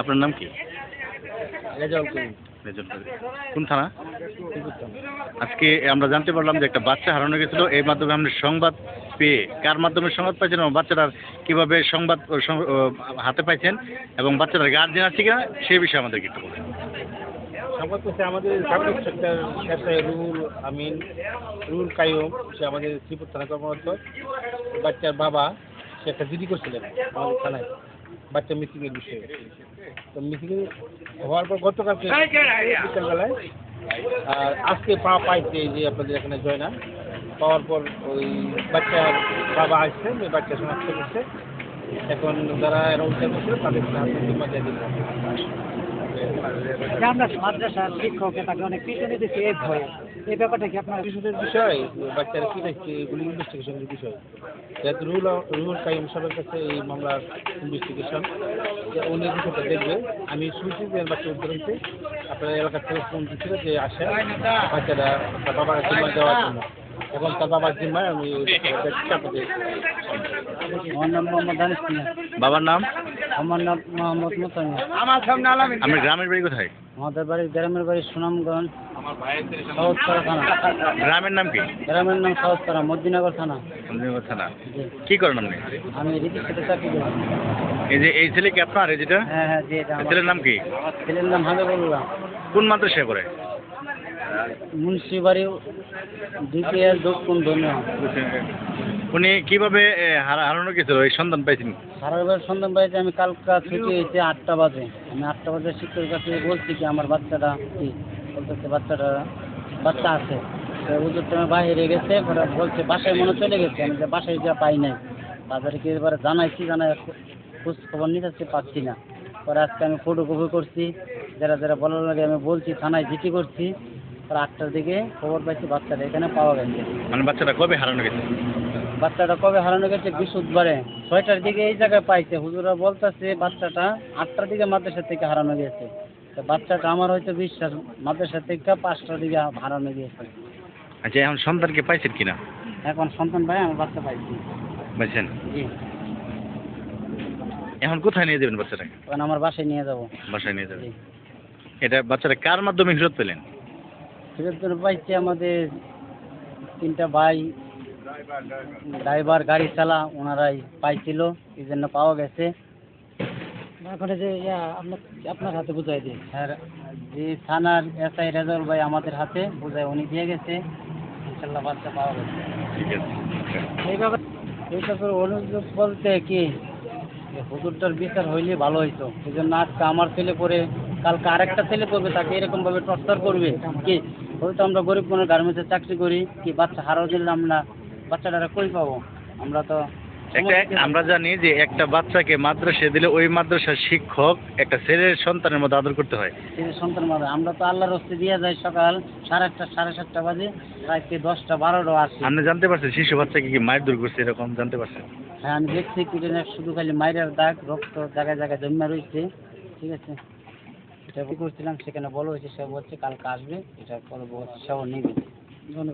আপনার নাম কি। কোন থানা? আজকে আমরা জানতে পারলাম যে একটা বাচ্চা হারানো গেছিল এই মাধ্যমে আমরা সংবাদ পেয়ে কার মাধ্যমে সংবাদ পাইছেন এবং বাচ্চাটার কীভাবে সংবাদ হাতে পাইছেন এবং বাচ্চাটার গার্জেন আছে কিনা সে বিষয়ে আমাদেরকে একটু বলেন। সংবাদ করছে আমাদের সাবেক সেক্টর ব্যবসায়ী রুহুল আমিন। রুহুল কাইম সে আমাদের শ্রীপুর থানা কর্মরত। বাচ্চার বাবা সে একটা জিডি করছিলেন আমাদের থানায়। বাচ্চা মিটিংয়ের বিষয়ে। তো মিসিং হওয়ার পর গতকালকে বিকালবেলায় আর আজকে পা পাইছে যে আপনাদের এখানে জয়না পাওয়ার পর ওই বাচ্চার বাবা আসছে ওই বাচ্চা শনাক্ত করছে। এখন যারা এরা উদ্ধার করছিল তাদের যে আমরা মাদ্রাসার শিক্ষক তাকে অনেক পিছনে দিচ্ছি এই ভয়ে। এই ব্যাপারটা কি আপনার শিশুদের বিষয় বাচ্চারা কি দেখছে এগুলি ইনভেস্টিগেশনের বিষয়। যেহেতু রুহুল রুহুল কাইম সাহেবের কাছে এই মামলার ইনভেস্টিগেশন উনি বিষয়টা দেখবে। আমি শুনছি যে বাচ্চা উদ্ধার আপনার এলাকার থেকে ফোন দিচ্ছিল যে আসে বাচ্চারা বাবার জিম্মা দেওয়ার জন্য। এখন তার বাবার জিম্মায় আমি আমার নাম মোহাম্মদ দানিশ বাবার নাম? আমার নাম মোহাম্মদ মোতামিয়া আমার গ্রামের বাড়ি কোথায়? আমাদের বাড়ি গ্রামের বাড়ি সুনামগঞ্জ সাউথপাড়া থানা। গ্রামের নাম কি? গ্রামের নাম সাউথপাড়া মদিনগর থানা। চন্দ্রনগর থানা। কি করেন আপনি? আমি রিদির সাথে চাকরি করি। এই যে এই ছেলে কি আপনার এই যেটা হ্যাঁ হ্যাঁ ছেলের নাম কি? ছেলের নাম হাবিবুল্লাহ। কোন মাদ্রাসায় করে মুন্সিবাড়ি দক্ষিণ উনি কীভাবে হারানো গেছিল এই সন্ধান পাইছেন? আমি কালকা ছুটি হয়েছে আটটা বাজে। আমি আটটা বাজে শিক্ষকের কাছে বলছি কি আমার বাচ্চাটা কি? বলতেছে বাচ্চাটা বাচ্চা আছে। হুজুর বাইরে গেছে পরে বলছে বাসায় মনে চলে গেছে। আমি যে বাসায় যা পাই নাই। তাদেরকে এবারে জানাইছি জানাই খোঁজ খবর নিতেছি পাচ্ছি না। পরে আজকে আমি ফটোকপি করছি। যারা যারা বলার লাগে আমি বলছি থানায় জিটি করছি। পরে আটটার দিকে খবর পাইছি বাচ্চাটা এখানে পাওয়া গেছে। মানে বাচ্চাটা কবে হারানো গেছে? বাচ্চাটা কবে হারানো গেছে বৃহস্পতিবারে। ছয়টার দিকে এই জায়গায় পাইছে। হুজুরা বলতেছে বাচ্চাটা আটটার দিকে মাদ্রাসা থেকে হারানো গেছে। তো বাচ্চাটা আমার হয়তো বিশ্বাস মাদ্রাসা থেকে পাঁচটার দিকে হারানো গিয়েছে আচ্ছা এখন সন্তানকে পাইছেন কিনা? এখন সন্তান ভাই আমার বাচ্চা পাইছি। পাইছেন? জি। এখন কোথায় নিয়ে যাবেন বাচ্চাটাকে? এখন আমার বাসায় নিয়ে যাব। বাসায় নিয়ে যাবেন। এটা বাচ্চাটা কার মাধ্যমে ফেরত পেলেন? জন্য পাইছি আমাদের তিনটা ভাই ড্রাইভার গাড়ি চালা ওনারাই পাইছিল এই জন্য পাওয়া গেছে। যে আপনার আপনার হাতে বুঝাই দিই স্যার যে থানার এসআই রেজাউল ভাই আমাদের হাতে বুঝাই উনি দিয়ে গেছে ইনশাল্লাহ বাচ্চা পাওয়া গেছে। ঠিক আছে এইভাবে অনুযোগ বলতে কি যে হুজুরটার বিচার হইলে ভালো হইতো। এই জন্য আজকে আমার ছেলে করে কালকে আরেকটা ছেলে করবে তাকে এরকম ভাবে টর্চার করবে কি? হয়তো আমরা গরিব কোনো গার্মেন্টসে চাকরি করি কি বাচ্চা হারাও দিলে আমরা বাচ্চাটারা কই পাবো? আমরা তো আমরা জানি যে একটা বাচ্চাকে মাদ্রাসায় দিলে ওই মাদ্রাসার শিক্ষক একটা ছেলের সন্তানের মতো আদর করতে হয়। ছেলে সন্তানের মারা আমরা তো আল্লাহর হস্তে দিয়ে যাই সকাল সাড়ে আটটা সাড়ে সাতটা বাজে রাত্রে দশটা বারোটা আসি। আপনি জানতে পারছেন শিশু বাচ্চাকে কি মায়ের দূর করছে এরকম জানতে পারছেন? হ্যাঁ আমি দেখছি কিডনের শুধু খালি মায়ের দাগ রক্ত জায়গায় জায়গায় জমা রয়েছে। ঠিক আছে? কি করছিলাম সেখানে বলো হয়েছে সে বলছে কালকে আসবে এটা পরে বলছে সেও নেবে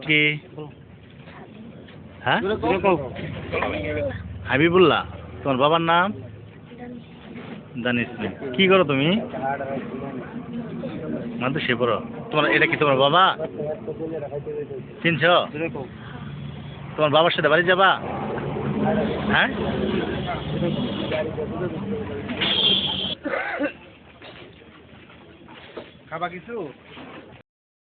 কি? হ্যাঁ? হাবিবুল্লাহ তোমার বাবার নাম? জানিস। কি করো তুমি? মানে সে পড়ো। তোমার এটা কি তোমার বাবা? চিনছ? তোমার বাবার সাথে বাড়ি যাবা? হ্যাঁ? খাবা কিছু?